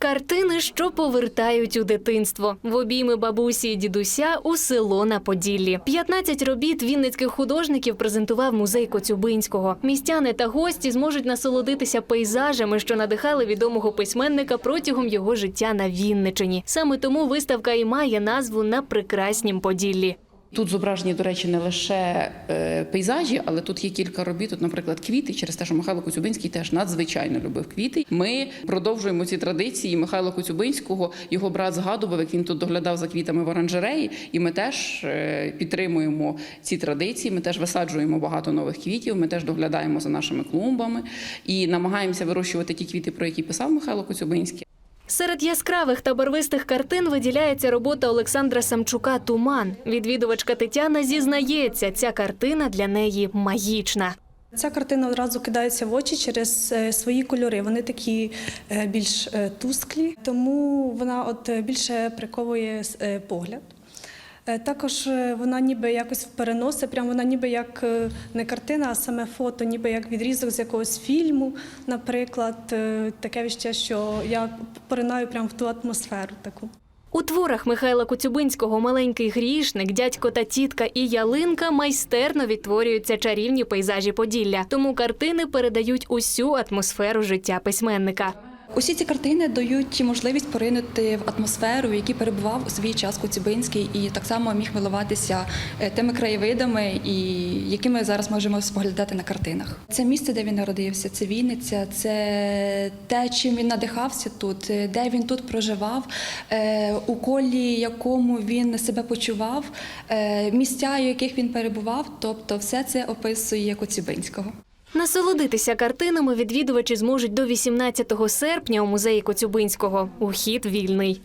Картини, що повертають у дитинство в обійми бабусі і дідуся у село на Поділлі. 15 робіт вінницьких художників презентував музей Коцюбинського. Містяни та гості зможуть насолодитися пейзажами, що надихали відомого письменника протягом його життя на Вінничині. Саме тому виставка і має назву на прекраснім Поділлі. Тут зображені, до речі, не лише е, пейзажі, але тут є кілька робіт. Тут, наприклад, квіти, через те, що Михайло Коцюбинський теж надзвичайно любив квіти. Ми продовжуємо ці традиції. Михайла Коцюбинського його брат згадував, як він тут доглядав за квітами в оранжереї. І ми теж е, підтримуємо ці традиції. Ми теж висаджуємо багато нових квітів. Ми теж доглядаємо за нашими клумбами і намагаємося вирощувати ті квіти, про які писав Михайло Коцюбинський. Серед яскравих та барвистих картин виділяється робота Олександра Самчука Туман. Відвідувачка Тетяна зізнається, ця картина для неї магічна. Ця картина одразу кидається в очі через е, свої кольори. Вони такі е, більш е, тусклі, тому вона от більше приковує погляд. Е, Також е, вона ніби якось переносить, прям вона ніби як е, не картина, а саме фото, ніби як відрізок з якогось фільму, наприклад. Таке відчуття, що я поринаю прямо в ту атмосферу таку. У творах Михайла Коцюбинського маленький грішник, дядько та тітка і ялинка майстерно відтворюються чарівні пейзажі Поділля. Тому картини передають усю атмосферу життя письменника. Усі ці картини дають можливість поринути в атмосферу, в якій перебував у свій час Коцюбинський, і так само міг милуватися е, тими краєвидами, і які ми зараз можемо споглядати на картинах. Це місце, де він народився, це Вінниця, це те, чим він надихався тут, е, де він тут проживав, е, у колі якому він себе почував, місця, у яких він перебував. Тобто, все це описує Коцюбинського. Насолодитися картинами відвідувачі зможуть до 18 серпня у музеї Коцюбинського. Ухід вільний.